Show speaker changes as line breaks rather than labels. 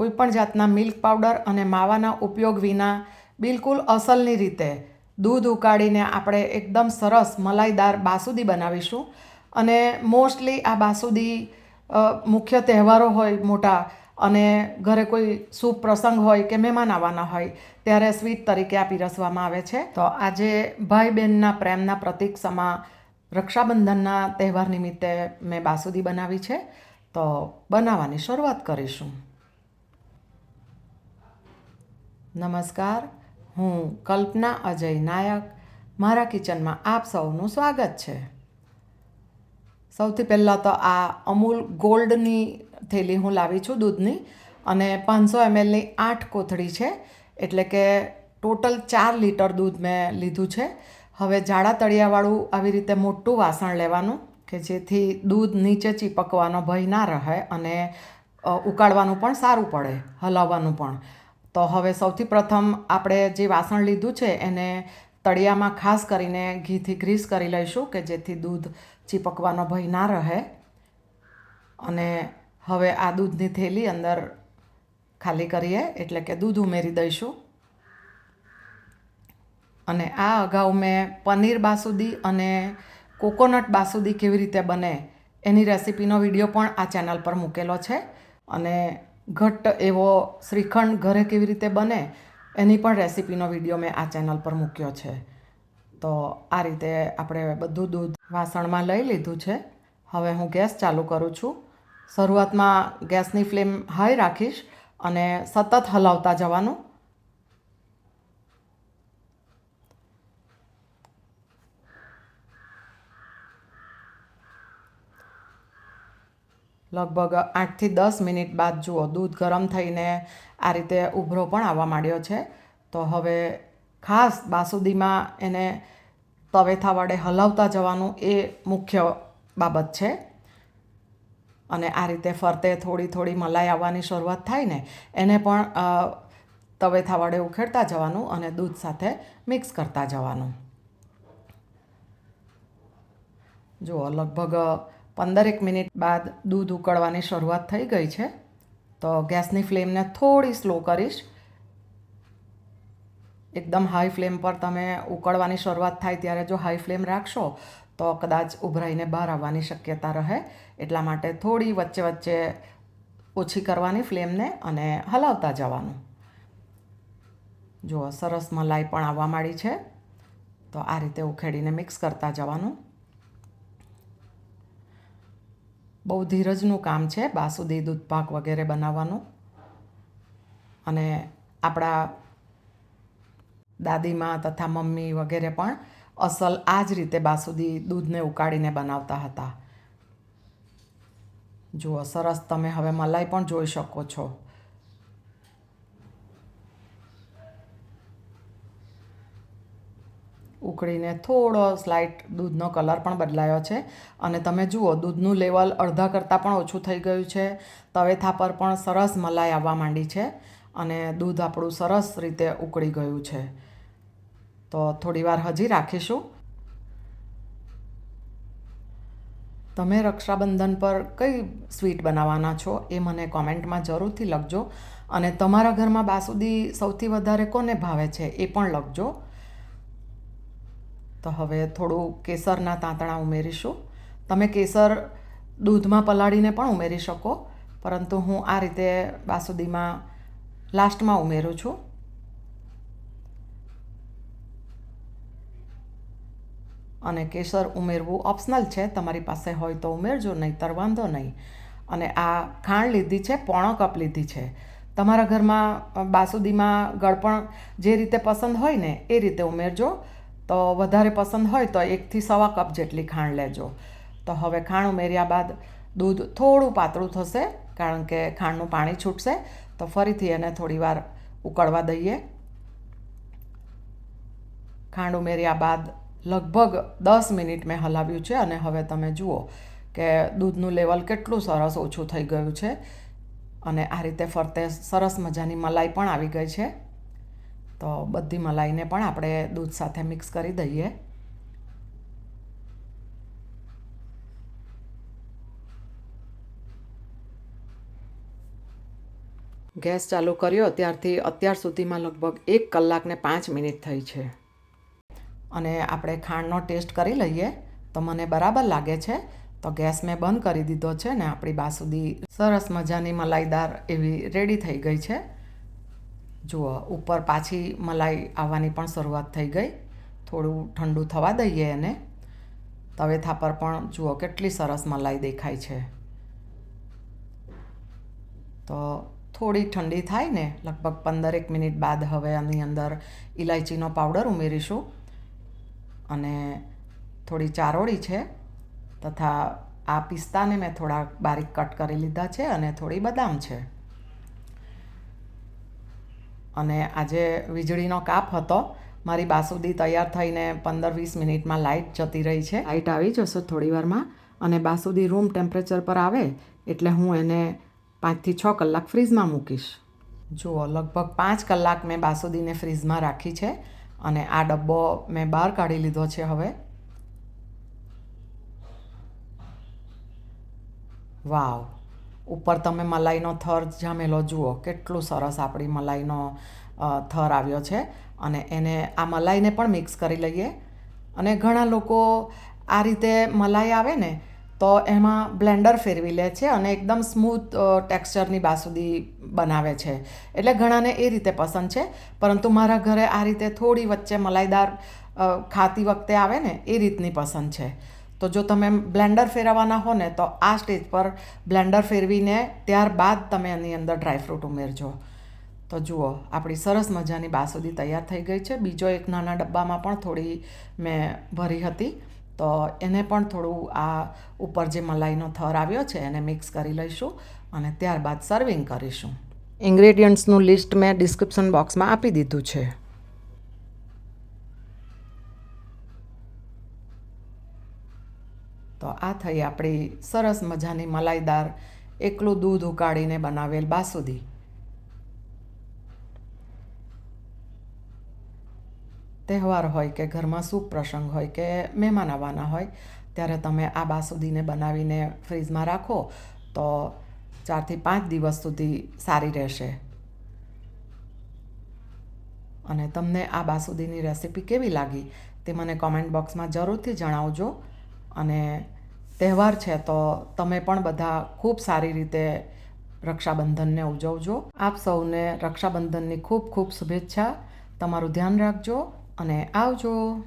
કોઈપણ જાતના milk powder અને માવાના ઉપયોગ વિના બિલકુલ અસલની રીતે દૂધ ઉકાળીને આપણે એકદમ સરસ મલાઈદાર બાસુદી બનાવીશું. અને મોસ્ટલી આ બાસુદી મુખ્ય તહેવારો હોય મોટા અને ઘરે કોઈ શુભ પ્રસંગ હોય કે મહેમાન આવવાના હોય ત્યારે સ્વીટ તરીકે આ પીરસવામાં આવે છે. તો આજે ભાઈ બહેનના પ્રેમના પ્રતીક સમા રક્ષાબંધનના તહેવાર નિમિત્તે મેં બાસુદી બનાવી છે. તો બનાવવાની શરૂઆત કરીશું. નમસ્કાર, હું કલ્પના અજય નાયક. મારા કિચનમાં આપ સૌનું સ્વાગત છે. સૌથી પહેલાં તો આ અમૂલ ગોલ્ડની થેલી હું લાવી છું દૂધની અને પાંચસો એમએલની આઠ કોથળી છે. એટલે કે ટોટલ ચાર લીટર દૂધ મેં લીધું છે. હવે જાડા તળિયાવાળું આવી રીતે મોટું વાસણ લેવાનું કે જેથી દૂધ નીચે ચીપકવાનો ભય ના રહે અને ઉકાળવાનું પણ સારું પડે, હલાવવાનું પણ. તો હવે સૌથી પ્રથમ આપણે જે વાસણ લીધું છે એને તળિયામાં ખાસ કરીને ઘીથી ગ્રીસ કરી લઈશું કે જેથી દૂધ ચીપકવાનો ભય ના રહે. અને હવે આ દૂધની થેલી અંદર ખાલી કરીએ એટલે કે દૂધ ઉમેરી દઈશું. અને આ અગાઉ મેં પનીર બાસુદી અને કોકોનટ બાસુદી કેવી રીતે બને એની રેસિપીનો વીડિયો પણ આ ચેનલ પર મૂકેલો છે. અને ઘટ્ટ એવો શ્રીખંડ ઘરે કેવી રીતે બને, એની પણ રેસિપીનો વીડિયો મેં આ ચેનલ પર મૂક્યો છે. તો આ રીતે આપણે બધું દૂધ વાસણમાં લઈ લીધું છે. હવે હું ગેસ ચાલુ કરું છું. શરૂઆતમાં ગેસની ફ્લેમ હાઈ રાખીશ અને સતત હલાવતા જવાનું. લગભગ આઠથી દસ મિનિટ બાદ જુઓ, દૂધ ગરમ થઈને આ રીતે ઉભરો પણ આવવા માંડ્યો છે. તો હવે ખાસ બાસુદીમાં એને તવેથા વડે હલાવતા જવાનું એ મુખ્ય બાબત છે. અને આ રીતે ફરતે થોડી થોડી મલાઈ આવવાની શરૂઆત થાય ને, એને પણ તવેથા વડે ઉખેડતા જવાનું અને દૂધ સાથે મિક્સ કરતા જવાનું. જુઓ, લગભગ પંદરેક મિનિટ બાદ દૂધ ઉકળવાની શરૂઆત થઈ ગઈ છે. તો ગેસની ફ્લેમને થોડી સ્લો કરીશ. એકદમ હાઈ ફ્લેમ પર તમે ઉકળવાની શરૂઆત થાય ત્યારે જો હાઈ ફ્લેમ રાખશો, તો કદાચ ઉભરાઈને બહાર આવવાની શક્યતા રહે. એટલા માટે થોડી વચ્ચે વચ્ચે ઓછી કરવાની ફ્લેમને અને હલાવતા જવાનું. જુઓ, સરસ મલાઈ પણ આવવા માંડી છે. તો આ રીતે ઉખેડીને મિક્સ કરતા જવાનું. બહુ ધીરજનું કામ છે બાસુદી દૂધપાક વગેરે બનાવવાનું. અને આપણા દાદીમાં તથા મમ્મી વગેરે પણ અસલ આ જ રીતે બાસુદી દૂધને ઉકાળીને બનાવતા હતા. જુઓ, સરસ તમે હવે મલાઈ પણ જોઈ શકો છો. ઉકળીને થોડો સ્લાઇટ દૂધનો કલર પણ બદલાયો છે. અને તમે જુઓ, દૂધનું લેવલ અડધા કરતાં પણ ઓછું થઈ ગયું છે. તવેથા પર પણ સરસ મલાઈ આવવા માંડી છે અને દૂધ આપણું સરસ રીતે ઉકળી ગયું છે. તો થોડીવાર હજી રાખીશું. તમે રક્ષાબંધન પર કઈ સ્વીટ બનાવવાના છો એ મને કોમેન્ટમાં જરૂરથી લખજો. અને તમારા ઘરમાં બાસુદી સૌથી વધારે કોને ભાવે છે એ પણ લખજો. તો હવે થોડું કેસરના તાંતણા ઉમેરીશું. તમે કેસર દૂધમાં પલાળીને પણ ઉમેરી શકો, પરંતુ હું આ રીતે બાસુદીમાં લાસ્ટમાં ઉમેરું છું. અને કેસર ઉમેરવું ઓપ્શનલ છે, તમારી પાસે હોય તો ઉમેરજો, નહીંતર વાંધો નહીં. અને આ ખાંડ લીધી છે, પોણો કપ લીધી છે. તમારા ઘરમાં બાસુદીમાં ગળપણ જે રીતે પસંદ હોય ને, એ રીતે ઉમેરજો. તો વધારે પસંદ હોય તો એકથી સવા કપ જેટલી ખાંડ લેજો. તો હવે ખાંડ ઉમેર્યા બાદ દૂધ થોડું પાતળું થશે, કારણ કે ખાંડનું પાણી છૂટશે. તો ફરીથી એને થોડીવાર ઉકળવા દઈએ. ખાંડ ઉમેર્યા બાદ લગભગ દસ મિનિટ મેં હલાવ્યું છે અને હવે તમે જુઓ કે દૂધનું લેવલ કેટલું સરસ ઓછું થઈ ગયું છે. અને આ રીતે ફરતે સરસ મજાની મલાઈ પણ આવી ગઈ છે. તો બધી મલાઈને પણ આપણે દૂધ સાથે મિક્સ કરી દઈએ. ગેસ ચાલુ કર્યો, ત્યારથી અત્યાર સુધીમાં લગભગ એક કલાકને પાંચ મિનિટ થઈ છે. અને આપણે ખાંડનો ટેસ્ટ કરી લઈએ. તો મને બરાબર લાગે છે. તો ગેસ મેં બંધ કરી દીધો છે ને આપણી બાસુદી સરસ મજાની મલાઈદાર એવી રેડી થઈ ગઈ છે. જુઓ, ઉપર પાછી મલાઈ આવવાની પણ શરૂઆત થઈ ગઈ. થોડું ઠંડુ થવા દઈએ એને. તવેથા પર પણ જુઓ કેટલી સરસ મલાઈ દેખાય છે. તો થોડી ઠંડી થાય ને, લગભગ પંદરેક મિનિટ બાદ હવે આની અંદર ઇલાયચીનો પાવડર ઉમેરીશું. અને થોડી ચારોળી છે, તથા આ પિસ્તાને મેં થોડા બારીક કટ કરી લીધા છે અને થોડી બદામ છે. અને આજે વીજળીનો કાપ હતો. મારી બાસુદી તૈયાર થઈને પંદર વીસ મિનિટમાં લાઇટ જતી રહી છે. લાઇટ આવી જશે થોડી વારમાં અને બાસુદી રૂમ ટેમ્પરેચર પર આવે એટલે હું એને પાંચથી છ કલાક ફ્રીઝમાં મૂકીશ. જુઓ લગભગ પાંચ કલાક મેં બાસુદીને ફ્રીઝમાં રાખી છે અને આ ડબ્બો મેં બહાર કાઢી લીધો છે હવે. વાવ ઉપર તમે મલાઈનો થર જામેલો જુઓ, કેટલું સરસ આપણી મલાઈનો થર આવ્યો છે. અને એને આ મલાઈને પણ મિક્સ કરી લઈએ. અને ઘણા લોકો આ રીતે મલાઈ આવે ને, તો એમાં બ્લેન્ડર ફેરવી લે છે અને એકદમ સ્મૂથ ટેક્સચરની બાસુદી બનાવે છે. એટલે ઘણાને એ રીતે પસંદ છે. પરંતુ મારા ઘરે આ રીતે થોડી વચ્ચે મલાઈદાર ખાતી વખતે આવે ને, એ રીતની પસંદ છે. તો જો તમે બ્લેન્ડર ફેરવવાના હો ને, તો આ સ્ટેજ પર બ્લેન્ડર ફેરવીને ત્યારબાદ તમે એની અંદર ડ્રાયફ્રૂટ ઉમેરજો. તો જુઓ, આપણી સરસ મજાની બાસુદી તૈયાર થઈ ગઈ છે. બીજો એક નાના ડબ્બામાં પણ થોડી મેં ભરી હતી. તો એને પણ થોડું આ ઉપર જે મલાઈનો થર આવ્યો છે, એને મિક્સ કરી લઈશું અને ત્યારબાદ સર્વિંગ કરીશું. ઇન્ગ્રેડિયન્ટ્સનું લિસ્ટ મેં ડિસ્ક્રિપ્શન બોક્સમાં આપી દીધું છે. તો આ થઈ આપણી સરસ મજાની મલાઈદાર, એકલું દૂધ ઉકાળીને બનાવેલ બાસુદી. તહેવાર હોય કે ઘરમાં શુભ પ્રસંગ હોય કે મહેમાન આવવાના હોય, ત્યારે તમે આ બાસુદીને બનાવીને ફ્રીજમાં રાખો, તો ચારથી પાંચ દિવસ સુધી સારી રહેશે. અને તમને આ બાસુદીની રેસિપી કેવી લાગી તે મને કોમેન્ટ બોક્સમાં જરૂરથી જણાવજો. અને તહેવાર છે તો તમે પણ બધા ખૂબ સારી રીતે રક્ષાબંધનને ઉજવજો. આપ સૌને રક્ષાબંધનની ખૂબ ખૂબ શુભેચ્છા. તમારું ધ્યાન રાખજો અને આવજો.